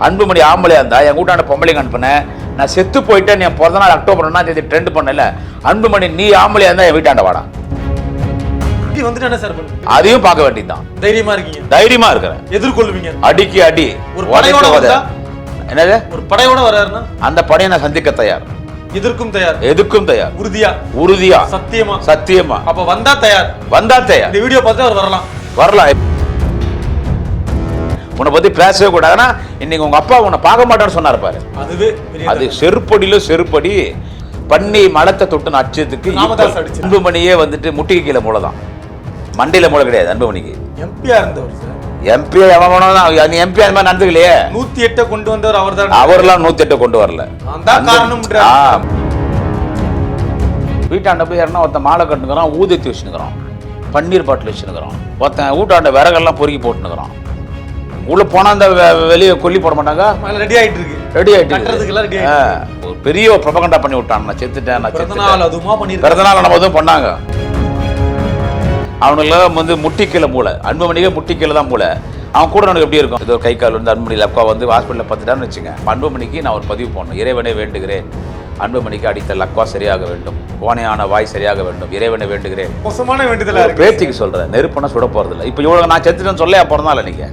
அன்புமணி ஆம்பளையா இருந்தா என் கூட்டாண்ட பொம்பளைங்க அனுப்புனேன் நான் செத்து போயிட்டேன் என் பிறந்த நாள் அக்டோபர் ஒன்றாம் தேதி ட்ரெண்ட் பண்ணல. அன்புமணி நீ ஆம்பளையா இருந்தா என் வீட்டாண்ட வாடா. அதையும் பார்க்க வேண்டியதுதான். தைரியமா இருக்கீங்க. தைரியமா இருக்கிறேன். எதிர்கொள்வீங்க. அடிக்கு அடி. ஒரு படையோட. வந்தா? என்னது? ஒரு படையோட வராருன்னா? அந்த படையை நான் சந்திக்க தயார். எதிர்க்கும் தயார். எதுக்கும் தயார். உறுதியா? உறுதியா. சத்தியமா? சத்தியமா. அப்ப வந்தா தயார். வந்தா தயார். இந்த வீடியோ பார்த்து அவர் வரலாம். வரலாம். உன்னை பத்தி பேசவே கூடாதுன்னா இன்னைக்கு உங்க அப்பா உன்னை பார்க்க மாட்டான்னு சொன்னாரு பாரு. அதுவே அது செருப்படியில செருப்படி பண்ணி மலத்தை தொட்டு நச்சதுக்கு. அன்புமணியே வந்துட்டு முட்டிக்கு கீழே மூளை தான். மண்டையில மூளை கிடையாது அன்புமணிக்கு எம்பியா இருந்தவர் எம்பி எவன் வேணாலும் நீ எம்பி அந்த மாதிரி நடந்துக்கலையே. நூத்தி எட்டை கொண்டு வந்தவர் அவர் தான் அவர்லாம் எட்டு கொண்டு வரல. வீட்டாண்ட போய் யாருன்னா ஒருத்தன் மாலை கட்டுனுக்குறான் ஊதத்தி வச்சுனுக்குறான் பன்னீர் பாட்டில் வச்சுனுக்குறான் ஒருத்தன் வீட்டாண்ட விறகெல்லாம் பொறுக்கி போட்டுனுக்குறான். உள்ள போனா அந்த வெளியே கொல்லி போட மாட்டாங்க. ரெடி ஆயிட்டு இருக்கு. ரெடி ஆயிட்டு ஒரு பெரிய ப்ரொபகண்டா பண்ணி விட்டான். நான் செத்துட்டேன் நான் செத்துட்டேன். அதுமா பண்ணிருக்காரு பிறந்த நாள் நம்ம எதுவும் பண்ணாங்க. அவனுக்குலாம் வந்து முட்டிக்கீழே மூளை. அன்புமணிக்கே முட்டிக்கீழே தான் மூளை. அவன் கூட எனக்கு எப்படி இருக்கும்? ஏதோ கை கால் வந்து அன்புமணி லப்பா வந்து ஹாஸ்பிட்டலில் பார்த்துட்டான்னு வச்சுங்க அன்புமணிக்கு நான் ஒரு பதிவு போடணும். இறைவனை வேண்டுகிறேன். அன்புமணிக்கு அடித்த லக்வா சரியாக வேண்டும். போனையான வாய் சரியாக வேண்டும். இறைவனை வேண்டுகிறேன். மோசமான வேண்டுதலா பேச்சுக்கு சொல்றேன். நெருப்புனா சுட போறதில்ல. இப்போ இவ்வளவு நான் செத்துட்டேன்னு சொல்ல பிறந்தால நீங்க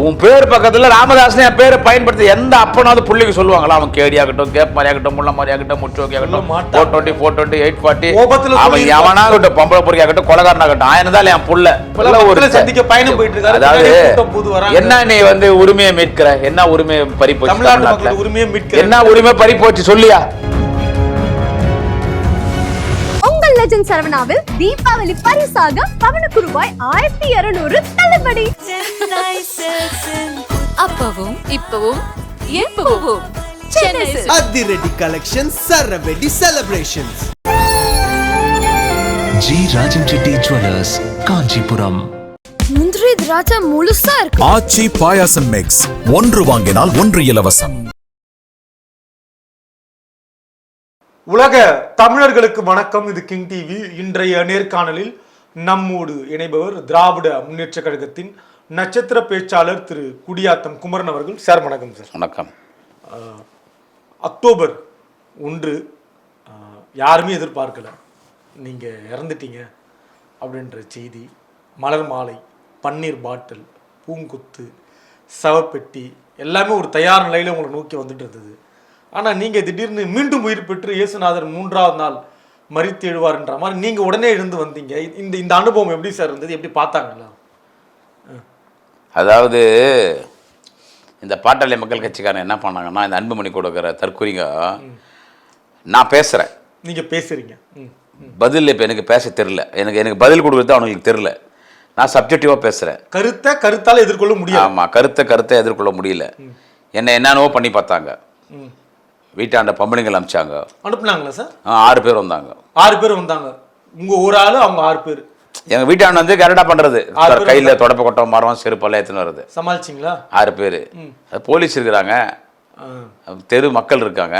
உன் பேர் பக்கத்துல ராமதாசன் என் பேரை பயன்படுத்தி எந்த அப்பனாவது புள்ளைக்கு சொல்லுவாங்களா அவன் கேடி ஆகட்டும் கேப் மாதிரி ஆகட்டும் முள்ள மாதிரி ஆகட்டும் முச்சோக்கி ஆகட்டும். Four twenty four twenty eight forty அவன். எவனாகட்டும் பொம்பளை பொறுக்கி ஆகட்டும் கொலகாரன் ஆகட்டும் ஆயிரம் தான் என் புள்ள மக்களை சந்திக்க பயணம் போயிட்டு இருக்காரு. அதாவது. என்ன நீ வந்து உரிமையை மீட்கிற என்ன உரிமையை பறி போச்சு தமிழ்நாட்டு தமிழ்நாட்டுல? மக்கள் உரிமையை மீட்கிற என்ன உரிமை பறி போச்சு சொல்லியா லெஜண்ட் சரவணாவில் தீபாவளி பரிசாக பவனுக்கு ரூபாய் ஆயிரத்தி இருநூறு தள்ளுபடி. அப்பவும் இப்பவும் எப்பவும். அதிரடி collection சரவெடி celebrations G Rajan Reddy jewellers Kanchipuram. முந்திரி திராட்சை முழுசா இருக்கு. ஆச்சி பாயாசம் மிக்ஸ் ஒன்று வாங்கினால் ஒன்று இலவசம். உலக தமிழர்களுக்கு வணக்கம். இது கிங் டிவி இன்றைய நேர்காணலில் நம்மோடு இணைபவர் திராவிட முன்னேற்ற கழகத்தின் நட்சத்திர பேச்சாளர் திரு குடியாத்தம் குமரன் அவர்கள். சார் வணக்கம் சார். வணக்கம். அக்டோபர் ஒன்று யாருமே எதிர்பார்க்கல. நீங்கள் இறந்துட்டீங்க அப்படின்ற செய்தி மலர் மாலை பன்னீர் பாட்டில் பூங்குத்து சவப்பெட்டி எல்லாமே ஒரு தயார் நிலையில் உங்களை நோக்கி வந்துட்டு இருந்தது. ஆனால் நீங்கள் திடீர்னு மீண்டும் உயிர் பெற்று இயேசுநாதர் மூன்றாவது நாள் மறித்து எழுவார்ன்ற மாதிரி நீங்கள் உடனே எழுந்து வந்தீங்க. இந்த இந்த அனுபவம் எப்படி சார் இருந்தது? எப்படி பார்த்தாங்களா? அதாவது இந்த பாட்டாளி மக்கள் கட்சிக்காரன் என்ன பண்ணாங்கன்னா இந்த அன்புமணி கொடுக்குற தற்குறிங்க நான் பேசுகிறேன் நீங்கள் பேசுறீங்க. ம் பதில் இப்போ எனக்கு பேச தெரில எனக்கு எனக்கு பதில் கொடுக்குறது அவனுக்கு தெரில நான் சப்ஜெக்டிவாக பேசுகிறேன் கருத்தை கருத்தால் எதிர்கொள்ள முடியாது ஆமாம் கருத்தை கருத்தை எதிர்கொள்ள முடியல. என்ன என்னென்னவோ பண்ணி பார்த்தாங்க. வீட்டாண்ட பொம்பளைங்கள் அமிச்சாங்க. அனுப்புனாங்களா சார்? ஆ, ஆறு பேர் வந்தாங்க. ஆறு பேர் வந்தாங்க. உங்க ஒரு ஆளு அவங்க ஆறு பேர். எங்கள் வீட்டாண்ட வந்து கரெக்டாக பண்ணுறது கையில் தொடப்ப கொட்டம் மரம் செருப்பெல்லாம் எடுத்துன்னு வருது சமாளிச்சிங்களா? ஆறு பேர். போலீஸ் இருக்கிறாங்க. தெரு மக்கள் இருக்காங்க.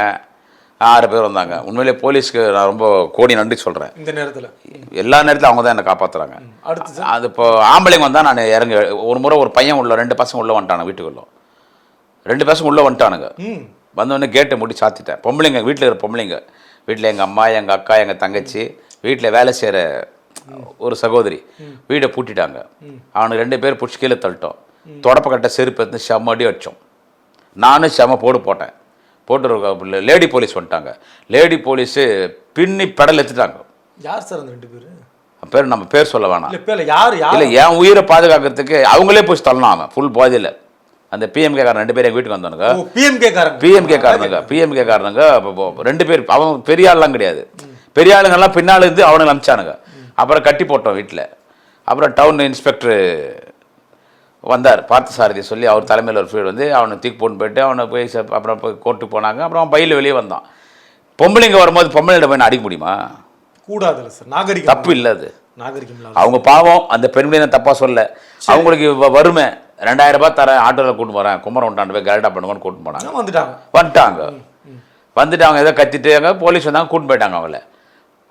ஆறு பேர் வந்தாங்க. உண்மையிலே போலீஸ்க்கு நான் ரொம்ப கோடி நன்றி சொல்கிறேன் இந்த நேரத்துல. எல்லா நேரத்திலும் அவங்க தான் என்னை காப்பாற்றுறாங்க அது இப்போ ஆம்பளைங்க வந்தால் நான் இறங்க ஒரு முறை ஒரு பையன் உள்ள ரெண்டு பசங்க உள்ளே வந்துட்டானுங்க வீட்டுக்குள்ள. ரெண்டு பசங்க உள்ளே வந்துட்டானுங்க. வந்தோடனே கேட்டை மூடி சாத்திட்டேன். பொம்பளைங்க வீட்டில் இருக்கிற பொம்பளைங்க. வீட்டில் எங்கள் அம்மா எங்கள் அக்கா எங்கள் தங்கச்சி வீட்டில் வேலை செய்கிற ஒரு சகோதரி வீடை பூட்டிட்டாங்க. அவனுக்கு ரெண்டு பேர் பிடிச்சி கீழே தள்ளிட்டோம். தொடப்ப கட்ட செருப்பு எடுத்து செம்ம அடி அடித்தோம் நானும் செம போடு போட்டேன். போட்டு லேடி போலீஸ் வந்துட்டாங்க. லேடி போலீஸு பின்னி பெடல் எடுத்துட்டாங்க. யார் சார் அந்த ரெண்டு பேரு? பேர் நம்ம பேர் சொல்ல வேணாம். இல்ல யார் இல்லை என் உயிரை பாதுகாக்கிறதுக்கு அவங்களே போய் தள்ளணும் அவன். ஃபுல் போதையில். அந்த பிஎம்கே காரன் ரெண்டு பேரும் எங்கள் வீட்டுக்கு வந்தானுங்க பிஎம்கே காரங்க பிஎம்கே காரனுங்க. பிஎம்கே போ- ரெண்டு பேர் அவன் பெரிய ஆள்லாம் கிடையாது. பெரிய ஆளுங்கெல்லாம் பின்னால் இருந்து அவனுங்க அனுப்பிச்சானுங்க. அப்புறம் கட்டி போட்டோம் வீட்டில் அப்புறம் டவுன் இன்ஸ்பெக்டர் வந்தார் பார்த்த சாரதி சொல்லி அவர் தலைமையில் ஒரு ஃபீல்டு வந்து அவனை தூக்கி போட்டு போயிட்டு அவனை போய் அப்புறம் போய் கோர்ட்டுக்கு போனாங்க. அப்புறம் அவன் பையில் வெளியே வந்தான். பொம்பளைங்க வரும்போது பொம்பளைகிட்ட போய் அடிக்க முடியுமா? கூடாதுல்ல சார். நாகரிகம். தப்பு இல்லை அது. நாகரிகம் அவங்க பாவம் அந்த பெண்மணி நான் தப்பாக சொல்ல அவங்களுக்கு வறுமை. ரெண்டாயிரம் ரூபாய் தரேன் ஆட்டோவில் கூட்டு போகிறேன் குமரன் விட்டாண்டு போய் கரெக்டாக பண்ணுங்கன்னு கூட்டு போனாங்க. வந்துட்டாங்க. வந்துட்டாங்க. வந்துட்டு அவங்க ஏதோ கத்திட்டு அங்கே போலீஸ் வந்தாங்க கூட்டு போயிட்டாங்க அவங்கள.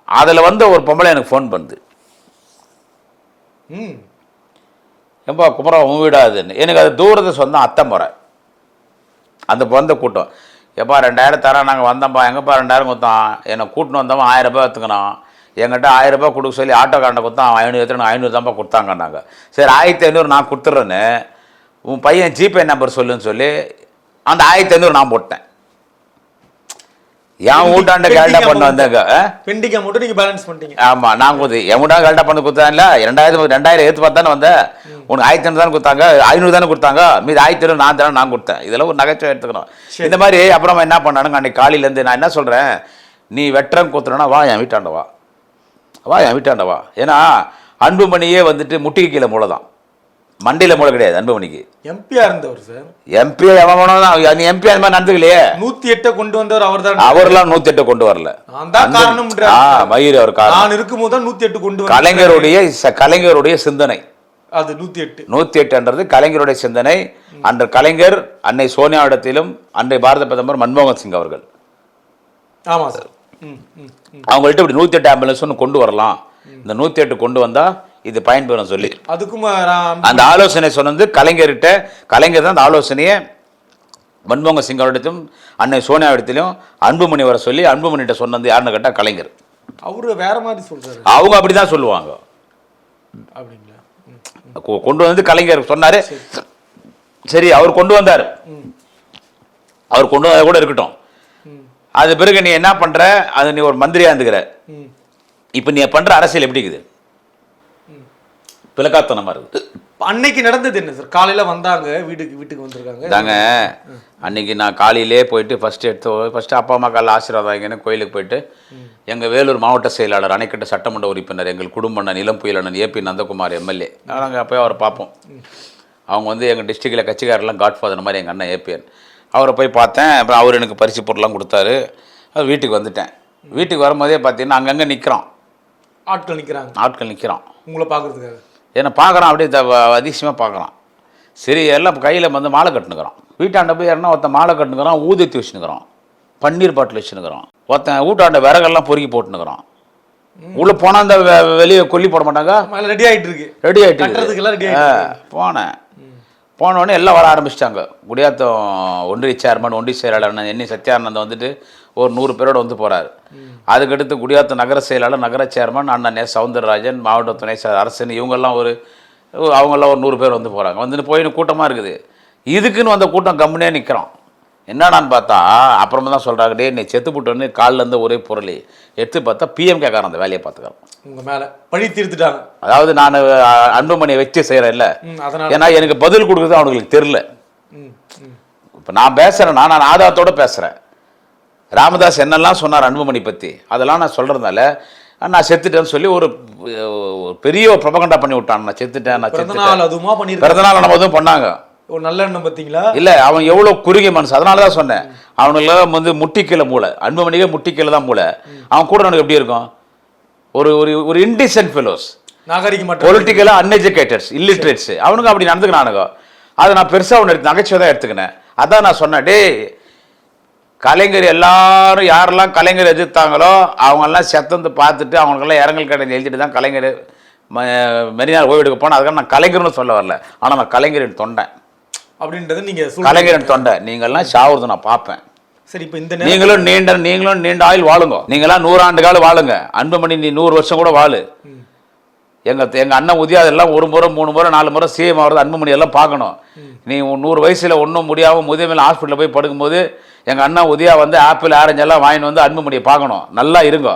அதில் வந்து ஒரு பொம்பளை எனக்கு ஃபோன் பண்ணுது. ம். எப்பா குமரா உன் வீடா அதுன்னு எனக்கு அது தூரத்தை சொந்தம் அத்தை முறை. அந்த வந்த கூட்டம். எப்பா ரெண்டாயிரம் தரேன் நாங்கள் வந்தோம்ப்பா எங்கப்பா ரெண்டாயிரம் கொடுத்தான்? என்னை கூட்டின்னு வந்தவன் ஆயிரம் ரூபாய் எடுத்துக்கணும் என்கிட்ட ஆயிரம் ரூபாய் கொடுக்க சொல்லி ஆட்டோக்காரனை கொடுத்தான். ஐநூறு எடுத்துட்டு ஐநூறு தான்ப்பா கொடுத்தாங்கன்னாங்க. சரி ஆயிரத்தி ஐநூறு நான் கொடுத்துட்றேன்னு. உன் பையன் ஜிபே நம்பர் சொல்லுன்னு சொல்லி அந்த ஆயிரத்தி ஐநூறு நான் போட்டேன். என் வீட்டாண்ட கேள்டா பண்ண வந்தாங்க? பெண்டிங் அமௌண்ட்டு நீங்க பேலன்ஸ் பண்ணிட்டீங்க. ஆமா நான் கொடுத்து எவன்டா கரெக்டாக பண்ணி கொடுத்தாங்கல்ல ரெண்டாயிரம் ஏற்று பார்த்து தானே வந்தேன் உனக்கு ஆயிரத்தி ஐநூறு தானே கொடுத்தாங்க ஐநூறு தானே கொடுத்தாங்க மீது ஆயிரத்தி ஐநூறு நான் தரேன் நான் கொடுத்தேன். இதெல்லாம் ஒரு நகைச்சுவை எடுத்துக்கணும். இந்த மாதிரி அப்புறமா என்ன பண்ணானுங்க அன்னைக்கு காலையிலேருந்து நான் என்ன சொல்கிறேன் நீ வெட்டுறன் குத்துறனா வா என் வீட்டாண்ட வா. வா என் வீட்டாண்ட வா. ஏன்னா அன்புமணியே வந்துட்டு முட்டிக்கு கீழே மூளை தான் மண்டையில் மூளை கிடையாது அன்புமணிக்கு எம்பியா இருந்தவர் சார் எம்பி எவன் வேணாலும் தான் நீ எம்பி அந்த மாதிரி நடந்துக்கலையே. நூத்தி எட்டை கொண்டு வந்தவர் அவர் தான் அவர்லாம் நூற்றி எட்டு கொண்டு வரல. ஆ மயிர் அவர் காரணம். நான் இருக்கும்போது தான் நூத்தி எட்டு கொண்டு கலைஞருடைய கலைஞருடைய சிந்தனை. அது நூத்தி எட்டு. நூத்தி எட்டுன்றது கலைஞருடைய சிந்தனை. அன்று கலைஞர் அன்னை சோனியாவிடத்திலும் அன்றை பாரத பிரதமர் மன்மோகன் சிங் அவர்கள். ஆமா சார். அவங்கள்ட்ட இப்படி நூத்தி எட்டு ஆம்புலன்ஸ் ஒன்று கொண்டு வரலாம். இந்த நூத்தி எட்டு கொண்டு வந்தா இது பயன்பெறும் சொல்லி. அதுக்கும் அந்த ஆலோசனை சொன்னது கலைஞர்கிட்ட கலைஞர் தான் அந்த ஆலோசனையை மன்மோகன் சிங் அவரிடத்திலும் அன்னை சோனியாவிடத்திலும் அன்புமணி வர சொல்லி அன்புமணிகிட்ட சொன்னது யாருன்னு கேட்டால் கலைஞர். அவரு வேற மாதிரி சொல்றாரு. அவங்க அப்படிதான் சொல்லுவாங்க. அப்படிங்களா? கொண்டு வந்து கலைஞர் சொன்னாரு. சரி. அவர் கொண்டு வந்தார். அவர் கொண்டு வந்தா கூட இருக்கட்டும். அது பிறகு நீ என்ன பண்ற? அது நீ ஒரு மந்திரியா இருந்துக்கிற. இப்போ நீ பண்ற அரசியல் எப்படி இருக்குது? பிளக்காத்தனமா இருக்குது. அன்னைக்கு நடந்தது என்ன சார் காலையில வந்தாங்க வீட்டுக்கு வீட்டுக்கு வந்திருக்காங்க. தாங்க அன்னைக்கு நான் காலையிலே போயிட்டு ஃபர்ஸ்ட் எடுத்து ஃபர்ஸ்ட் அப்பா அம்மா காலைல ஆசீர்வாதம் கோயிலுக்கு போயிட்டு எங்கள் வேலூர் மாவட்ட செயலாளர் அணைக்கட்டு சட்டமன்ற உறுப்பினர் எங்கள் குடும்ப நிலம் புயலண்ணன் ஏபி நந்தகுமார் எம்எல்ஏ. நாங்கள் போய் அவரை பார்ப்போம். அவங்க வந்து எங்கள் டிஸ்ட்ரிக்டில் கட்சிக்காரெல்லாம் காட்ஃபாதர் மாதிரி எங்கள் அண்ணன் ஏபிஎன் அவரை போய் பார்த்தேன் அப்புறம் அவர் எனக்கு பரிசு பொருள்லாம் கொடுத்தாரு. அது வீட்டுக்கு வந்துட்டேன். வீட்டுக்கு வரும்போதே பார்த்தீங்கன்னா அங்கங்கே நிற்கிறான் ஆட்கள் நிக்கிறாங்க. ஆட்கள் நிற்கிறான் உங்களை பாக்குறதுக்காக என்னை பார்க்குறான் அப்படியே த- அதிசயமாக பார்க்குறான். சரி எல்லாம் கையில் வந்து மாலை கட்டுனுக்குறான் வீட்டாண்ட போய் யாருன்னா ஒருத்தன் மாலை கட்டுனுக்குறான் ஊதத்தி வச்சுனுக்குறான் பன்னீர் பாட்டில் வச்சுனுக்குறான் ஒருத்தன் வீட்டாண்ட விறகெல்லாம் பொறுக்கி போட்டுனுக்குறான் உள்ளே போனால் அந்த வெளியே கொல்லி போட மாட்டாங்க? ரெடி ஆயிட்டு இருக்கு ரெடி ஆகிட்டு போனேன். போன உடனே எல்லாம் வர ஆரம்பிச்சிட்டாங்க. குடியாத்தம் ஒன்றிய சேர்மன் ஒன்றிய செயலாளர் எண்ணி சத்யானந்தம் வந்துட்டு ஒரு நூறு பேரோட வந்து போறாரு. அதுக்கடுத்து குடியாத்தம் நகர செயலாளர் நகர சேர்மன் அண்ணன் சவுந்தரராஜன் மாவட்ட துணை அரசன் இவங்கெல்லாம் ஒரு அவங்கெல்லாம் ஒரு நூறு பேர் வந்து போகிறாங்க வந்துட்டு போயின்னு கூட்டமாக இருக்குது. இதுக்குன்னு வந்த கூட்டம் கம்முனே நிற்கிறான் என்னடான்னு பார்த்தா அப்புறமா தான் சொல்கிறாங்க டே நீ செத்து போட்டோன்னு காலில் இருந்து ஒரே பொருள். எடுத்து பார்த்தா பிஎம் கேட்குறான் அந்த வேலையை பார்த்துக்கிறான். உங்க மேல பழி தீர்த்துட்டாங்க. அதாவது நான் அன்புமணியை வச்சு செய்கிறேன்ல ம், அதனால. ஏன்னா எனக்கு பதில் கொடுக்குறது அவனுங்களுக்கு தெரில. இப்போ நான் பேசுகிறேன்னா நான் ஆதாரத்தோட பேசுகிறேன் ராமதாஸ் என்னெல்லாம் சொன்னார் அன்புமணி பற்றி அதெல்லாம் நான் சொல்கிறதுனால நான் செத்துட்டேன்னு சொல்லி ஒரு பெரிய பிரபகண்டா பண்ணி விட்டான். நான் செத்துட்டேன் நான் செத்துட்டேன். அதுவுமா பண்ணிருக்காங்க பிறந்தநாள் நம்ம எதுவும் பண்ணாங்க. ஒரு நல்ல எண்ணம் பாத்தீங்களா இல்லை அவன் எவ்வளோ குறுகிய மனசு. அதனால தான் சொன்னேன். அவனுக்குலாம் வந்து முட்டிக்கீழே மூளை. அன்புமணிக்கே முட்டிக்கீழே தான் மூளை. அவன் கூட எனக்கு எப்படி இருக்கும்? ஒரு ஒரு ஒரு இன்டிசென்ட் ஃபெலோஸ் நாகரிக மட்டும் பொலிட்டிக்கலாக அன்எஜுகேட்டட்ஸ் இல்லிட்ரேட்ஸ் அவனுங்க அப்படி நடந்துக்கிறானுங்க அதை நான் பெருசாக ஒன்று எடுத்து நகைச்சுவை தான் எடுத்துக்கினேன். அதான் நான் சொன்னேன் டேய் கலைஞர் எல்லாரும் யாரெல்லாம் கலைஞர் எதிர்த்தாங்களோ அவங்கெல்லாம் செத்தந்து பார்த்துட்டு அவங்களுக்கெல்லாம் இரங்கல் கடன் எழுதிட்டு தான் கலைஞர் மெரினார் ஓய்வெடுக்க போனேன். அதுக்காக நான் கலைஞர்னு சொல்ல வரல. ஆனால் நான் கலைஞரின் தொண்டேன் அப்படின்றத நீங்க சொல்றீங்க. கலைஞரின் தொண்டை. நீங்கள்லாம் சாவுறது நான் பார்ப்பேன். சரி இப்போ இந்த நீங்களும் நீண்ட நீங்களும் நீண்ட ஆயுள் வாழுங்க. நீங்களாம் நூறாண்டு காலம் வாழுங்க. அன்புமணி நீ நூறு வருஷம் கூட வாழு. எங்க எங்க அண்ணன் உதயாது எல்லாம் ஒரு முறை மூணு முறை நாலு முறை சிஎம் ஆகிறது அன்புமணி எல்லாம் பார்க்கணும். நீ நூறு வயசுல ஒன்றும் முடியாம முதியமையில் ஹாஸ்பிட்டலில் போய் படுக்கும்போது எங்க அண்ணன் உதயா வந்து ஆப்பிள் ஆரஞ்சு எல்லாம் வாங்கிட்டு வந்து அன்புமணியை பார்க்கணும். நல்லா இருங்க.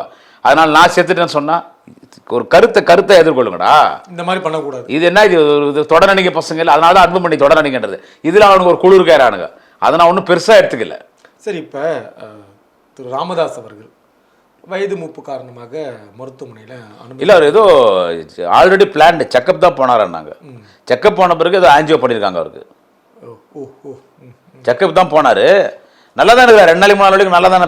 அதனால நான் செத்துட்டேன்னு சொன்னா ஒரு கருத்தை கருத்தை எதிர்கொள்ளுங்கடா. இந்த மாதிரி பண்ணக்கூடாது. இது என்ன இது இது தொடரணிக்க பசங்க இல்லை அதனால தான் அன்புமணி தொடரணிக்கின்றது. இதில் அவனுக்கு ஒரு குழு இருக்காரானுங்க அதை நான் ஒன்றும் பெருசாக எடுத்துக்கல. சரி இப்போ திரு ராமதாஸ் அவர்கள் வயது மூப்பு காரணமாக மருத்துவமனையில் அனுமதி இல்லை அவர் ஏதோ ஆல்ரெடி பிளான்டு செக்கப் தான் போனாருன்னாங்க. செக்கப் போன பிறகு ஏதோ ஆன்ஜியோ பண்ணியிருக்காங்க அவருக்கு. ஓ ஓ. செக்கப் தான் போனாரு. நல்லா தான் இருக்காரு. ரெண்டு நாளைக்கு மூணு நாளைக்கு நல்லா தானே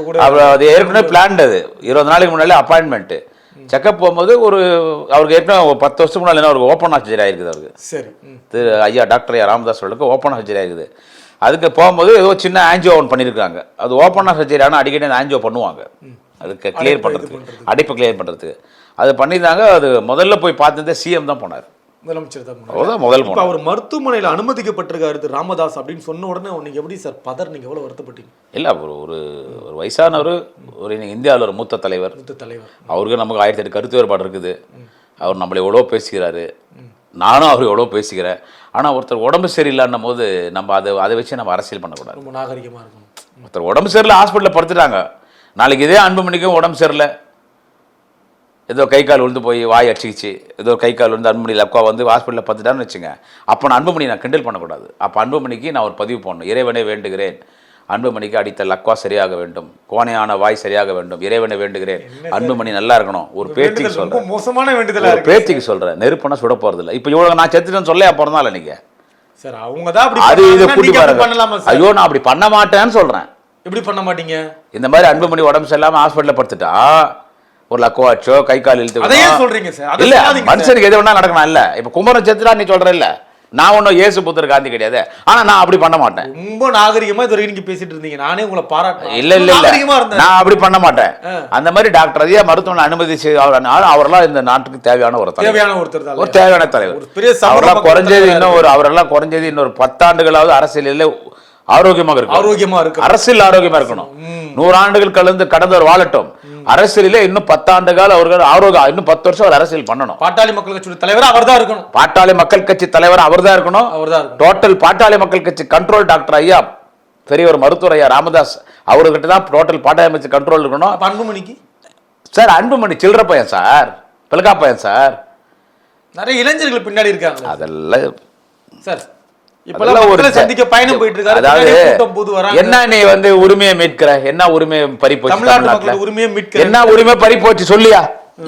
கூட அவர் அது ஏற்கனவே பிளான்டு அது. இருபது நாளைக்கு முன்னாடி அப்பாயின்மெண்ட்டு செக்கப் போகும்போது ஒரு அவருக்கு ஏற்கனவே பத்து வருஷத்துக்கு முன்னாடி அவருக்கு ஓப்பன் சர்ஜரி ஆயிருக்குது அவருக்கு. சரி திரு ஐயா டாக்டர் ஐயா ராமதாஸ் அவர்களுக்கு ஓப்பன் சர்ஜரி ஆகுது அதுக்கு போகும்போது ஏதோ சின்ன ஆன்ஜியோ ஒன்று பண்ணியிருக்காங்க அது ஓப்பன் சர்ஜரி ஆனால் அடிக்கடி அந்த ஆன்ஜியோ பண்ணுவாங்க. அதுக்கு கிளியர் பண்ணுறதுக்கு அடைப்பு கிளியர் பண்ணுறதுக்கு அது பண்ணியிருந்தாங்க. அது முதல்ல போய் பார்த்ததே சிஎம் தான் போனார். முதலமைச்சர் தான் முதல் அவர் மருத்துவமனையில அனுமதிக்கப்பட்டிருக்காரு திரு ராமதாஸ் அப்படின்னு சொன்ன உடனே நீங்க எப்படி சார் பதர்? நீங்க எவ்வளவு வருத்தப்பட்டீங்க? இல்லை ஒரு ஒரு ஒரு வயசானவர் ஒரு இந்தியாவில் ஒரு மூத்த தலைவர். மூத்த தலைவர். அவருக்கு நமக்கு ஆயிரத்தி எட்டு கருத்து வேறுபாடு இருக்குது. அவர் நம்மளை எவ்வளோ பேசுகிறாரு. நானும் அவர் எவ்வளோ பேசிக்கிறேன் ஆனால் ஒருத்தர் உடம்பு சரியில்லைன்னும் போது நம்ம அதை அதை வச்சு நம்ம அரசியல் பண்ணக்கூடாது. ரொம்ப நாகரிகமா இருக்கணும். ஒருத்தர் உடம்பு சரியில்லை ஹாஸ்பிட்டலில் படுத்துட்டாங்க. நாளைக்கு இதே அன்புமணிக்கும் உடம்பு சரியில்லை. ஏதோ கை கால் விழுந்து போய் வாய் அடிச்சிக்கிச்சு. ஏதோ கை கால் விழுந்து அன்புமணி லக்கா வந்து ஹாஸ்பிட்டலில் பார்த்துட்டான்னு வச்சுங்க. அப்போ நான் அன்புமணி நான் கிண்டல் பண்ணக்கூடாது. அப்போ அன்புமணிக்கு நான் ஒரு பதிவு போடணும். இறைவனை வேண்டுகிறேன். அன்புமணிக்கு அடித்த லக்வா சரியாக வேண்டும். கோணையான வாய் சரியாக வேண்டும். இறைவனை வேண்டுகிறேன். அன்புமணி நல்லா இருக்கணும். ஒரு பேச்சுக்கு சொல்கிறேன் மோசமான வேண்டுதலா ஒரு பேச்சுக்கு சொல்கிறேன் நெருப்புனா சுட போகிறதில்ல இப்போ இவ்வளோ நான் செத்துட்டேன்னு சொல்ல பிறந்தால நீங்கள் சார் அவங்க தான் அப்படி அது இதை கூட்டி பாருங்க. ஐயோ நான் அப்படி பண்ண மாட்டேன்னு சொல்கிறேன் எப்படி பண்ண மாட்டீங்க? இந்த மாதிரி அன்புமணி உடம்பு சரியில்லாம ஹாஸ்பிட்டல்ல படுத்துட்டா ஒரு லக்குவாச்சோ கை கால் இழுத்து. சொல்றீங்க சார். அதை இல்ல. மனுஷனுக்கு எது வேணா நடக்கணும் இல்ல இப்ப குமரன் செத்துட்டா நீ சொல்ற இல்ல. நான் ஒன்றும் இயேசு புத்தர் காந்தி கிடையாது. ஆனா நான் அப்படி பண்ண மாட்டேன். ரொம்ப நாகரிகமா இது வரைக்கும் பேசிட்டு இருந்தீங்க. நானே உங்களை பாராட்டுறேன் இல்ல இல்ல இல்ல. நான் அப்படி பண்ண மாட்டேன். அந்த மாதிரி டாக்டர் அதிகா மருத்துவமனை அனுமதிச்சு அவர் அவரெல்லாம் இந்த நாட்டுக்கு தேவையான ஒரு தேவையான ஒருத்தர் ஒரு தேவையான தலைவர். அவரெல்லாம் குறைஞ்சது இன்னும் ஒரு அவரெல்லாம் குறைஞ்சது இன்னொரு பத்தாண்டுகளாவது அரசியலில் ஆரோக்கியமாக இருக்கும் ஆரோக்கியமா இருக்கு அரசியல் ஆரோக்கியமா இருக்கணும். நூறு ஆண்டுகள் கலந்து கடந்தவர் வாழட்டும். அரசியலிலே இன்னும் பத்தாண்டு கால அவர்கள் ஆரோக்கியம் இன்னும் பத்து வருஷம் அவர் அரசியல் பண்ணணும். பாட்டாளி மக்கள் கட்சியோட தலைவர் அவர் தான் இருக்கணும். பாட்டாளி மக்கள் கட்சி தலைவர் அவர்தான் இருக்கணும். அவர்தான் இருக்கணும். டோட்டல் பாட்டாளி மக்கள் கட்சி கண்ட்ரோல் டாக்டர் ஐயா பெரியவர் மருத்துவர் ஐயா ராமதாஸ் அவர்கிட்ட தான் டோட்டல் பாட்டாளி கட்சி கண்ட்ரோல் இருக்கணும். அன்புமணிக்கு? சார் அன்புமணி சில்லற பையன் சார். பிளகா பையன் சார். நிறைய இளைஞர்கள் பின்னாடி இருக்காங்க. அதெல்லாம் சார் ஒரு சந்திக்க பயணம் போயிட்டு இருக்காரு அதாவது என்ன நீ வந்து உரிமையை மீட்கிற? என்ன பறி போச்சு உரிமையை மீட்கிற என்ன உரிமை பறி போச்சு சொல்லியா?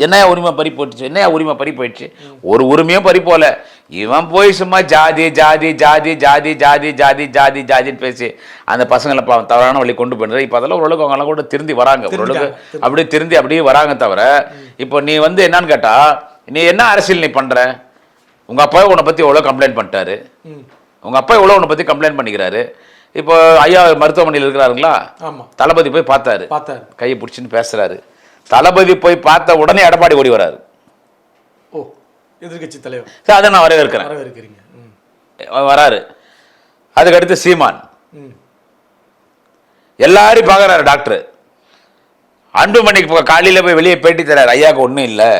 என்ன உரிமை பறி போச்சு என்ன உரிமை பறி போயிடுச்சு ஒரு உரிமையும் பறி போல இவன் போய் சும்மா ஜாதி ஜாதி ஜாதி ஜாதி ஜாதி ஜாதி ஜாதி ஜாதின்னு பேசி அந்த பசங்களை தவறான வழி கொண்டு போயிடுறது இப்போ அதெல்லாம் ஓரளவுக்கு அவங்க எல்லாம் கூட திருந்தி வராங்க. ஓரளவுக்கு அப்படியே திருந்தி அப்படியே வராங்க தவிர இப்போ நீ வந்து என்னன்னு கேட்டா நீ என்ன அரசியல் நீ பண்ற? உங்க அப்பா உன்னை பத்தி எவ்வளோ கம்ப்ளைண்ட் பண்ணிட்டாரு? உங்க அப்பா எவ்வளோ உன்னை பத்தி கம்ப்ளைண்ட் பண்ணிக்கிறாரு. இப்போ ஐயா மருத்துவமனையில் இருக்கிறாருங்களா? ஆமா. தளபதி போய் பார்த்தாரு. பார்த்தாரு. கையை பிடிச்சின்னு பேசுறாரு. தளபதி போய் பார்த்த உடனே எடப்பாடி ஓடி வராரு. ஓ எதிர்க்கட்சி தலைவர். சார் அதை நான் வரவேற்கிறேன். வரவேற்கிறீங்க. வராரு. அதுக்கடுத்து சீமான். ம். எல்லாரையும் பார்க்குறாரு டாக்டர். அன்புமணிக்கு காலையில் போய் வெளியே பேட்டி தராரு ஐயாவுக்கு ஒன்றும் இல்லை.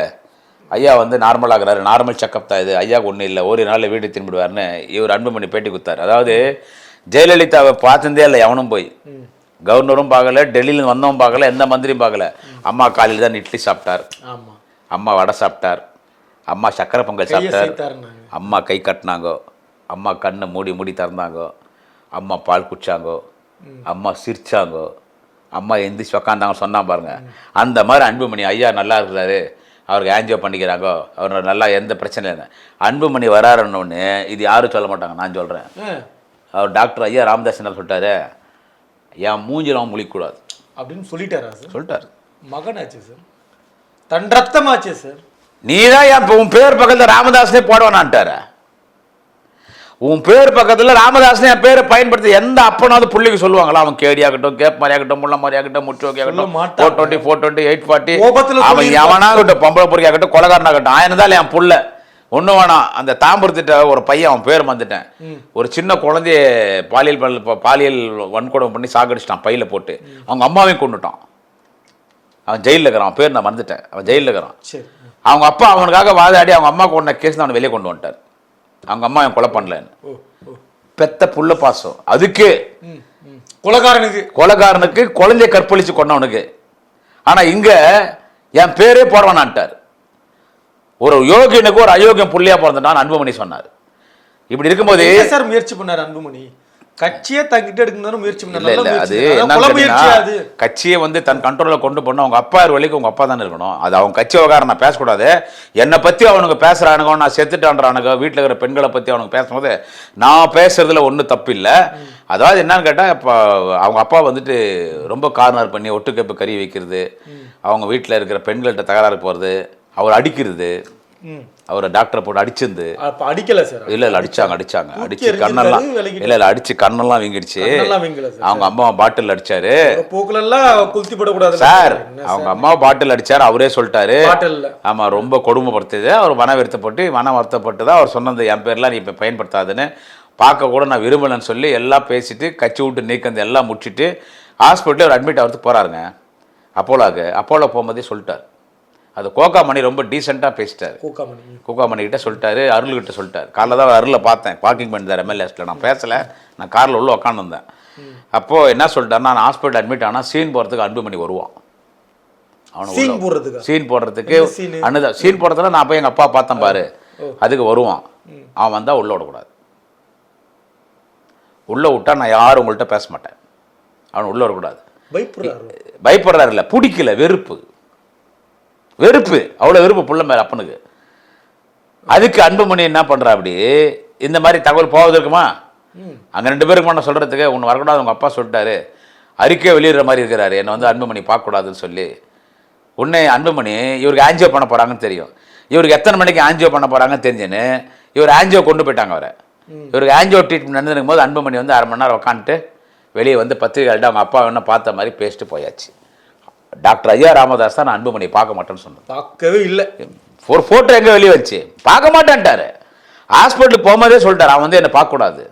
ஐயா வந்து நார்மலாகிறாரு நார்மல் செக்கப் தான் இது. ஐயாவுக்கு ஒன்றும் இல்லை. ஒரு நாளில் வீடு திரும்பிடுவார்னு இவர் அன்புமணி பேட்டி கொடுத்தாரு. அதாவது ஜெயலலிதாவை பார்த்ததே இல்லை எவனும் போய். கவர்னரும் பார்க்கல டெல்லியில வந்தவன் பார்க்கல எந்த மந்திரியும் பார்க்கல. அம்மா காலையில் தான் இட்லி சாப்பிட்டார். அம்மா வடை சாப்பிட்டார். அம்மா சக்கரை பொங்கல் சாப்பிட்டார். அம்மா கை கட்டினாங்கோ. அம்மா கண்ணை மூடி மூடி திறந்தாங்கோ. அம்மா பால் குடிச்சாங்கோ. அம்மா சிரிச்சாங்கோ. அம்மா எந்திரிச்சு உக்காந்தாங்க சொன்னா பாருங்க. அந்த மாதிரி அன்புமணி ஐயா நல்லா இருக்கிறாரு. அவருக்கு ஆன்ஜியோ பண்ணிக்கிறாங்கோ? அவர் நல்லா எந்த பிரச்சனையும் இல்லை. அன்புமணி வராருன்னு இது யாரும் சொல்ல மாட்டாங்க நான் சொல்கிறேன் அவர் டாக்டர் ஐயா ராமதாஸ் என்ன சொல்லிட்டாரு? என் மூஞ்சில் அவன் முழிக்கக்கூடாது. அப்படின்னு சொல்லிட்டாரா சார்? சொல்லிட்டாரு. மகனாச்சு சார். தன் ரத்தமாச்சே சார். நீ தான் என் உன் பேர் பக்கத்தில் ராமதாஸ்னே போடுவானான்ட்டார. உன் பேர் பக்கத்தில் ராமதாஸ்னே என் பேரை பயன்படுத்தி எந்த அப்பனாவது புள்ளிக்கு சொல்லுவாங்களா? அவன் கேடி ஆகட்டும் கேப் மாதிரி ஆகட்டும் முள்ள மாதிரி ஆகட்டும் முச்சோக்கி ஆகட்டும். Four twenty four twenty eight forty அவன். எவனாகட்டும் பொம்பளை பொறுக்கி ஆகட்டும் கொலகாரன் ஆகட்டும் ஆயிரம் தான் என் புள்ள. ஒன்றும் வேணாம். அந்த தாம்பரத்திட்ட ஒரு பையன் அவன் பேர் வந்துட்டேன் ஒரு சின்ன குழந்தைய பாலியல் பாலியல் வன்கொடுமை பண்ணி சாகடிச்சிட்டான் பையில போட்டு. அவங்க அம்மாவையும் கொண்டுட்டான் அவன் ஜெயிலில் இருக்கிறான் அவன் பேர் நான் மறந்துட்டேன். அவன் ஜெயிலில் இருக்கிறான். அவங்க அப்பா அவனுக்காக வாதாடி அவங்க அம்மா கொண்ட கேஸ் அவனை வெளியே கொண்டு வந்துட்டார். அவங்க அம்மா அவன் கொலை பண்ணலன்னு. பெத்த புள்ள பாசம். அதுக்கு கொலகாரனுக்கு. கொலைகாரனுக்கு குழந்தைய கற்பழிச்சு கொண்டவனுக்கு ஆனா இங்க என் பேரே போடுவானான்ட்டார் ஒரு யோகியனுக்கு ஒரு அயோக்கியம் புள்ளியா பிறந்துட்டான் அன்புமணி சொன்னார். இப்படி இருக்கும்போது சார் முயற்சி பண்ணாரு அன்புமணி? கட்சியே தங்கிட்டு எடுக்கணும்னு முயற்சி நல்ல அது அது. கட்சியை வந்து தன் கண்ட்ரோலில் கொண்டு போகணும் அவங்க அப்பா வழிக்கு உங்க அப்பா தானே இருக்கணும். அது அவங்க கட்சி விவகாரம் நான் பேசக்கூடாது. என்னை பத்தி அவனுக்கு பேசுறானுங்க நான் செத்துட்டான்றானுங்க வீட்டில் இருக்கிற பெண்களை பத்தி அவனுக்கு பேசும்போது நான் பேசுறதுல ஒன்றும் தப்பு இல்லை அதாவது என்னன்னு கேட்டால் இப்போ அவங்க அப்பா வந்துட்டு ரொம்ப கார்னர் பண்ணி ஒட்டுக்கப்பு கறி வைக்கிறது அவங்க வீட்டில் இருக்கிற பெண்கள்கிட்ட தகராறு போகிறது அவர் அடிக்கிறது அவரை டாக்டரை போட்டு அடிச்சிருந்து அடிக்கல சார் இல்ல இல்ல அடிச்சாங்க அடிச்சாங்க. அடிச்சு கண்ணெல்லாம். இல்ல இல்ல அடிச்சு கண்ணெல்லாம் வீங்கிடுச்சு. அவங்க அம்மா பாட்டில் அடிச்சாரு. குளுத்தி போடக்கூடாது சார் அவங்க அம்மா பாட்டில் அடிச்சாரு அவரே சொல்லிட்டாரு. ஆமா ரொம்ப கொடுமைப்படுத்துது அவர் மன வருத்தப்பட்டு மன வருத்தப்பட்டு தான் அவர் சொன்னது என் பேர்லாம் நீ இப்போ பயன்படுத்தாதுன்னு. பார்க்க கூட நான் விரும்பலன்னு சொல்லி எல்லாம் பேசிட்டு கட்சி விட்டு நீக்கந்து எல்லாம் முடிச்சிட்டு ஹாஸ்பிட்டலில் அவர் அட்மிட் ஆகிறதுக்கு போறாருங்க. அப்போலாக்கு அப்போலோ போகும்போதே சொல்லிட்டார். அது கோகாமணி ரொம்ப டீசெண்டாக பேசிட்டாரு. கூக்காமணி குக்காமணி கிட்ட சொல்லிட்டாரு அருள்கிட்ட சொல்லிட்டாரு. காலைல தான் அருளை பார்த்தேன். பார்க்கிங் பண்ணிட்டார் எம்எல்ஏஸில் நான் பேசலை. நான் காரில் உள்ள உட்காந்துருந்தேன் அப்போது என்ன சொல்லிட்டாருன்னா நான் ஹாஸ்பிட்டல் அட்மிட் ஆனால் சீன் போகிறதுக்கு அன்புமணி வருவான். அவனை சீன் உள்ள- போடுறதுக்கா? சீன் போடுறதுக்கு? அண்ணுதான் சீன் போடுறதுல நான் போய் எங்கள் அப்பா பார்த்தேன் பாரு. அதுக்கு வருவான். அவன் வந்தால் உள்ள விடக்கூடாது. உள்ளே விட்டா நான் யாரும் உங்கள்கிட்ட பேச மாட்டேன். அவன் உள்ளே வரக்கூடாது. பயப்படுறாரு. பயப்படுறாரு இல்லை. பிடிக்கல. வெறுப்பு. வெறுப்பு. அவ்வளோ வெறுப்பு பிள்ளை மேலே அப்பனுக்கு. அதுக்கு அன்புமணி என்ன பண்ணுறா அப்படி? இந்த மாதிரி தகவல் போவது இருக்குமா? அங்கே ரெண்டு பேருக்கு நான் சொல்கிறதுக்கு ஒன்று வரக்கூடாது உங்கள் அப்பா சொல்லிட்டாரு. அறிக்கை வெளியிடுற மாதிரி இருக்கிறாரு. என்னை வந்து அன்புமணி பார்க்கக்கூடாதுன்னு சொல்லி. உன்னை அன்புமணி இவருக்கு ஆன்ஜியோ பண்ண போகிறாங்கன்னு தெரியும். இவருக்கு எத்தனை மணிக்கு ஆன்ஜியோ பண்ண போகிறாங்கன்னு தெரிஞ்சுன்னு இவர் ஆன்ஜியோ கொண்டு போயிட்டாங்க அவரை. இவருக்கு ஆன்ஜியோ ட்ரீட்மெண்ட் நடந்துருக்கும் போது அன்புமணி வந்து அரை மணி நேரம் உட்காந்துட்டு வெளியே வந்து பத்திரிகைகள்கிட்ட அவங்க அப்பா என்ன பார்த்த மாதிரி பேசிட்டு போயாச்சு. டாக்டர் ஐயா ராமதாஸ் தான் நான் அன்புமணி பார்க்க மாட்டேன்னு சொன்னேன் பார்க்கவே இல்லை. ஒரு ஃபோட்டோ எங்கே வெளியே வச்சு? பார்க்க மாட்டேன்ட்டாரு. ஹாஸ்பிட்டலுக்கு போகும்போதே சொல்லிட்டாரு அவன் வந்து என்னை பார்க்கக்கூடாது.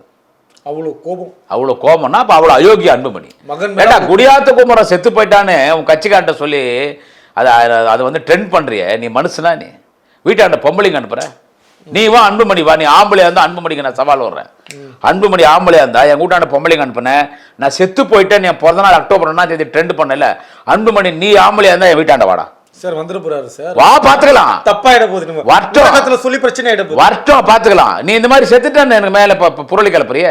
அவ்வளவு கோபம். அவ்வளோ கோபம்னா அப்போ அவ்வளோ அயோக்கிய அன்புமணி மகன் ஏண்டா குடியாத்த குமரன் செத்து போயிட்டான்னு உன் கட்சிக்கார்ட்ட சொல்லி அதை அதை வந்து ட்ரெண்ட் பண்றிய நீ மனுஷனா நீ? வீட்டாண்ட பொம்பளைங்க அனுப்புற? நீ வா அன்புமணி வா. நீ ஆம்பளையா இருந்தா அன்புமணிக்கு நான் சவால் விடுறேன். அன்புமணி ஆம்பளையா இருந்தா என் கூட்டாண்ட பொம்பளைங்க அனுப்புனேன் நான் செத்து போயிட்டேன் என் பிறந்த நாள் அக்டோபர் ஒன்றாம் தேதி ட்ரெண்ட் பண்ணல. அன்புமணி நீ ஆம்பளையா இருந்தா என் வீட்டாண்ட வாடா. சார் வந்துட போறாரு சார். வா பாத்துக்கலாம். தப்பாயிட போகுது. உலகத்துல சொல்லி பிரச்சனை ஆயிட போகுது. வரட்டும் பாத்துக்கலாம். நீ இந்த மாதிரி செத்துட்டேன்னு எனக்கு மேல புரளி கிளப்புறிய?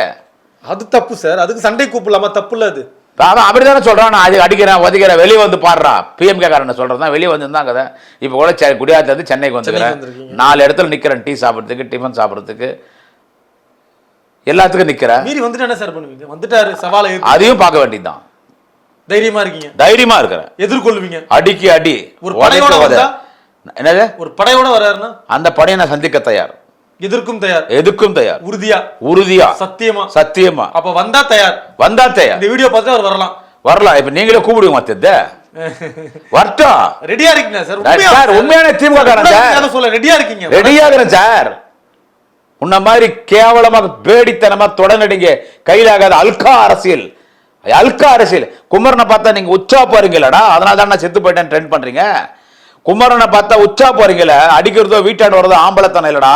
அது தப்பு சார். அதுக்கு சண்டை கூப்பிடலாமா? தப்பு இல்ல அது. அவன் அப்படிதானே சொல்றான். நான் அது அடிக்கிறேன் உதைக்கிறேன் வெளியே வந்து பாடுறான் பிஎம்கே காரன் சொல்றதான் வெளியே வந்து கதை இப்போ கூட செ- குடியாத்துல இருந்து சென்னைக்கு வந்துக்கிறேன். நாலு இடத்துல நிக்கிறேன் டீ சாப்பிட்றதுக்கு டிஃபன் சாப்பிட்றதுக்கு. எல்லாத்துக்கும் நிக்கிறேன். மீறி வந்துட்டு என்ன சார் பண்ணுவீங்க? வந்துட்டாரு சவாலை அதையும் பார்க்க வேண்டியதுதான். தைரியமா இருக்கீங்க. தைரியமா இருக்கிறேன். எதிர்கொள்வீங்க. அடிக்கு அடி ஒரு படையோட? என்னது? ஒரு படையோட வராருன்னா அந்த படையை நான் சந்திக்க தயார். எதிர்க்கும் தயார். எதுக்கும் தயார். உறுதியா? உறுதியா. சத்தியமா? சத்தியமா. அப்ப வந்தா தயார். வந்தா தயார். இந்த வீடியோ பார்த்து அவர் வரலாம். வரலாம். இப்ப நீங்களே கூப்பிடுங்க மத்தத. வரட்டும். ரெடியா இருக்கீங்க சார் சார், உண்மையான திமுக சார். சொல்ல ரெடியா இருக்கீங்க. ரெடியாகிறேன் சார். உன்ன மாதிரி கேவலமாக பேடித்தனமா தொடநடிங்க. கையிலாகாத அல்கா அரசியல். அல்கா அரசியல். குமரனை பார்த்தா நீங்க உச்சா போறீங்களடா? அதனால தான் நான் செத்து போயிட்டேன் ட்ரெண்ட் பண்றீங்க. குமரனை பார்த்தா உச்சா போறீங்களே அடிக்கிறதோ வீட்டாண்டு வரதோ ஆம்பளத்தனம் இல்லடா.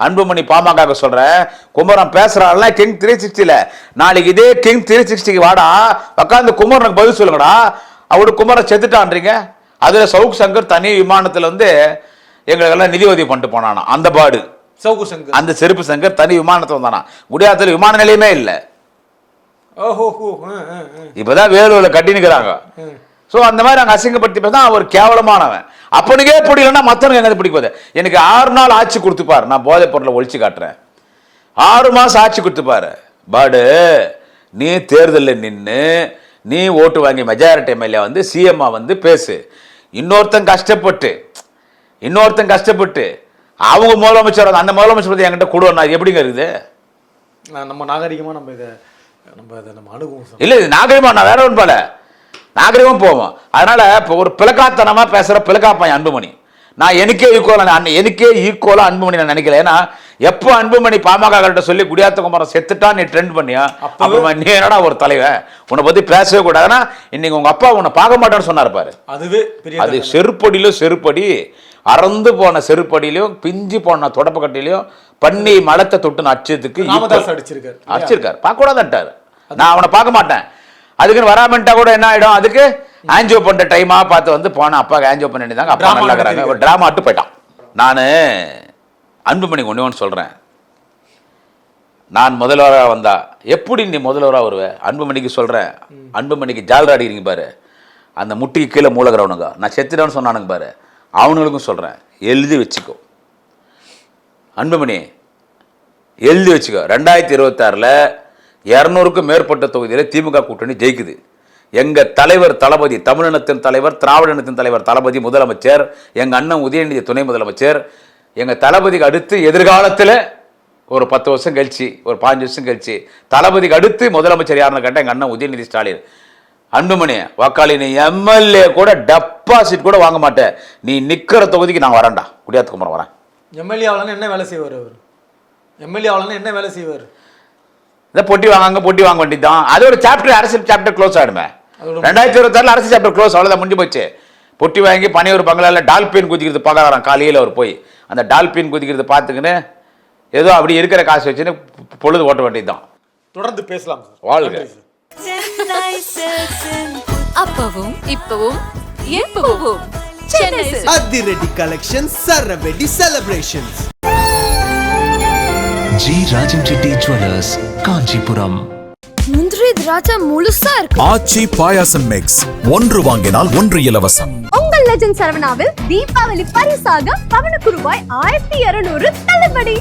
அன்புமணி பாமக சொல்றேன் குமரன் பேசுறாள் கிங் த்ரீ சிக்ஸ்டில நாளைக்கு இதே கிங் த்ரீ சிக்ஸ்டிக்கு வாடா உட்காந்து குமரனுக்கு பதில் சொல்லுங்கடா. அவரு குமரன் செத்துட்டான்றீங்க. அதுல சவுக் சங்கர் தனி விமானத்துல வந்து எங்களுக்கெல்லாம் நிதி உதவி பண்ணிட்டு போனானா அந்த பாடு. சவுக்கு சங்கர். அந்த செருப்பு சங்கர் தனி விமானத்துல வந்தானா. குடியாத்துல விமான நிலையமே இல்ல. இப்பதான் வேலூர்ல கட்டி சோ அந்த மாதிரி அங்க அசிங்கப்படுத்தி பேசினா அவர் கேவலமானவன். அப்பனுக்கே பிடிக்கலன்னா மத்தவனுக்கு எங்க பிடிக்க போகுது. எனக்கு ஆறு நாள் ஆட்சி கொடுத்துப்பாரு. நான் போதைப் பொருளை ஒழிச்சு காட்டுறேன். ஆறு மாசம் ஆட்சி கொடுத்துப்பாரு. பாடு நீ தேர்தலில் நின்று நீ ஓட்டு வாங்கி மெஜாரிட்டி எம்எல்ஏ வந்து சிஎம்மா வந்து பேசு. இன்னொருத்தன் கஷ்டப்பட்டு இன்னொருத்தன் கஷ்டப்பட்டு அவங்க முதலமைச்சர் அந்த முதலமைச்சர் பத்தி என்கிட்ட கொடுவா எப்படிங்க இருக்குது? நான் நம்ம நாகரிகமா நம்ம இதை நம்ம இதை நம்ம அணுகுவோம் இல்ல இது நாகரிகமா நான் வேற ஒன்று போல நாகரிகமும் போவோம். அதனால இப்போ ஒரு பிளக்காத்தனமா பேசுற பிளக்காப்பன் அன்புமணி. நான் எனக்கே ஈக்குவலா எனக்கே ஈக்குவலா அன்புமணி நான் நினைக்கல. ஏன்னா எப்போ அன்புமணி பாமக கிட்ட சொல்லி குடியாத்த குமாரம் செத்துட்டா நீ ட்ரெண்ட் பண்ணியா? அப்புறமா நீ என்னடா ஒரு தலைவன் உன்னை பத்தி பேசவே கூடாதுன்னா இன்னைக்கு உங்க அப்பா உன்னை பார்க்க மாட்டேன்னு சொன்னாரு பாரு. அதுவே பெரிய அது. செருப்படியிலும் செருப்படி அறந்து போன செருப்படியிலையும் பிஞ்சு போன தொடப்பக்கட்டிலையும் பண்ணி மலத்தை தொட்டு equal. அடிச்சிருக்காரு. அடிச்சிருக்காரு. பார்க்க கூடாதுன்ட்டாரு நான் அவனை பார்க்க மாட்டேன். அதுக்குன்னு வராமன்ட்டா கூட என்ன ஆயிடும்? அதுக்கு ஆன்ஜியோ பண்ற டைமா பார்த்து வந்து போன அப்பாவுக்கு ஆன்ஜியோ பண்ண வேண்டியதாங்க அப்பா நல்லா இருக்கிறாங்க. ஒரு டிராமா அட்டு போயிட்டான். நான் அன்புமணி ஒண்ணே ஒன்று சொல்றேன். நான் முதல்வராக வந்தா எப்படி நீ முதல்வராக வருவ? அன்புமணிக்கு சொல்றேன். அன்புமணிக்கு ஜாலரா அடிக்கிறீங்க பாரு. அந்த முட்டிக்கு கீழே மூலகிறவனுங்க நான் செத்துட்டேன்னு சொன்னானுங்க பாரு. அவனுங்களுக்கும் சொல்றேன். எழுதி வச்சுக்கோ. அன்புமணி எழுதி வச்சுக்கோ. ரெண்டாயிரத்தி இருபத்தாறில் இரநூறுக்கும் மேற்பட்ட தொகுதியில் திமுக கூட்டணி ஜெயிக்குது. எங்கள் தலைவர் தளபதி தமிழினத்தின் தலைவர் திராவிட இனத்தின் தலைவர் தளபதி முதலமைச்சர் எங்கள் அண்ணன் உதயநிதி துணை முதலமைச்சர் எங்கள் தளபதிக்கு அடுத்து எதிர்காலத்தில் ஒரு பத்து வருஷம் கழிச்சு ஒரு பாஞ்சு வருஷம் கழிச்சு தளபதிக்கு அடுத்து முதலமைச்சர் யாருன்னு கேட்டால் எங்கள் அண்ணன் உதயநிதி ஸ்டாலின். அன்புமணி வாக்காளினி எம்எல்ஏ கூட டெபாசிட் கூட வாங்க மாட்டேன் நீ நிற்கிற தொகுதிக்கு நான் வரேன்டா. குடியாத்துக்குமரம் வரேன். எம்எல்ஏ ஆகலன்னு என்ன வேலை செய்வார் அவர்? எம்எல்ஏ ஆகலன்னு என்ன வேலை செய்வார்? இதை பொட்டி வாங்க அங்க பொட்டி வாங்க வேண்டியதுதான். அது ஒரு சாப்டர் அரசியல் சாப்டர் க்ளோஸ் அதோட ரெண்டாயிரத்தி இருபத்தாறுல அரசியல் சாப்டர் க்ளோஸ் அவ்வளோதான் முடிஞ்சு போச்சு. பொட்டி வாங்கி பனையூர் பங்களால டால்பின் குதிக்கிறது பார்க்க வரான் காலையில் அவர் போய் அந்த டால்பின் குதிக்கிறது பார்த்துக்கின்னு ஏதோ அப்படி இருக்கிற காசு வச்சுன்னு பொழுது ஓட்ட வேண்டியதுதான். தொடர்ந்து பேசலாம் சார். வாழ்க. அப்பவும் இப்பவும் எப்பவும். அதிரடி collection சரவெடி celebrations G Rajan Reddy jewellers Kanchipuram. முந்திரி திராட்சை முழுசா இருக்கு. ஆச்சி பாயாசம் மிக்ஸ் ஒன்று வாங்கினால் ஒன்று இலவசம். உங்கள் லெஜண்ட் சரவணாவில் தீபாவளி பரிசாக பவனுக்கு ரூபாய் ஆயிரத்தி இருநூறு தள்ளுபடி.